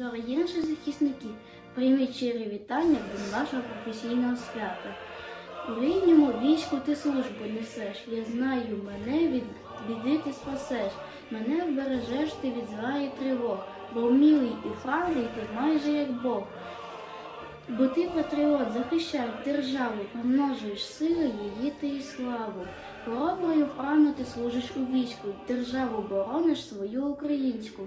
Дорогі наші захисники, прийміть щирі вітання до нашого професійного свята. У рідному війську ти службу несеш. Я знаю, мене від біди ти спасеш. Мене вбережеш ти від зла і тривог, бо вмілий і файний ти майже як Бог. Бо ти патріот, захищаєш державу, помножуєш сили її ти і славу. Хороброю вправно ти служиш у війську, державу борониш свою українську.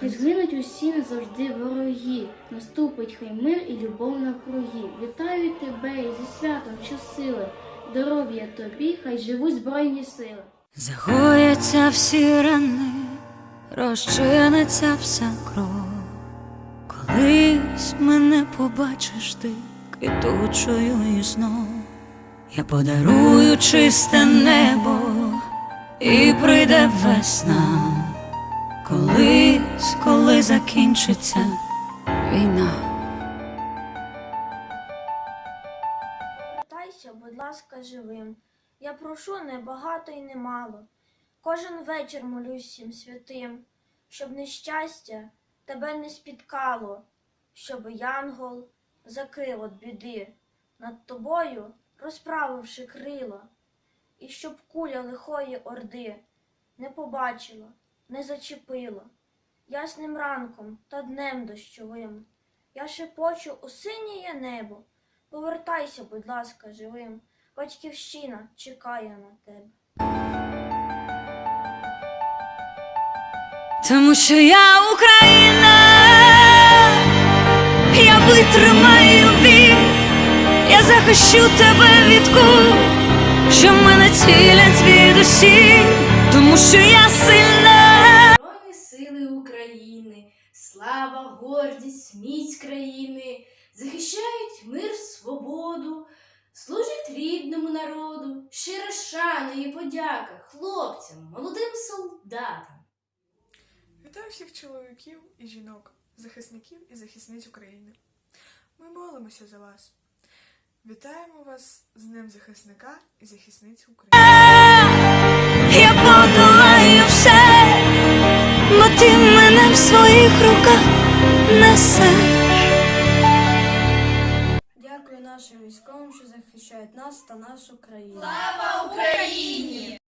Хай згинуть усі назавжди вороги, наступить хай мир і любов навкруги. Вітаю тебе і зі святом щосили, здоров'я тобі, хай живуть збройні сили. Загояться всі рани, розчиниться вся кров. Колись мене побачиш ти квітучою і знов. Я подарую чисте небо і прийде весна. Колись, закінчиться війна. Вертайся, будь ласка, живим. Я прошу не багато і не мало. Кожен вечір молюсь всім святим, щоб нещастя тебе не спіткало, щоб янгол закрив от біди над тобою, розправивши крила, і щоб куля лихої орди не побачила, не зачепила. Ясним ранком та днем дощовим я шепочу у синє небо. Повертайся, будь ласка, живим. Батьківщина чекає на тебе. Тому що я Україна, я витримаю бій, я захищу тебе від кул, що мене цілять від усі, тому що я сильна. України, слава, гордість, міць країни, захищають мир, свободу, служать рідному народу, щира шана і подяка хлопцям, молодим солдатам. Вітаю всіх чоловіків і жінок, захисників і захисниць України. Ми молимося за вас. Вітаємо вас з Днем захисника і захисниць України. Своїх руках несеш. Дякую нашим військовим, що захищають нас та нашу країну. Слава Україні!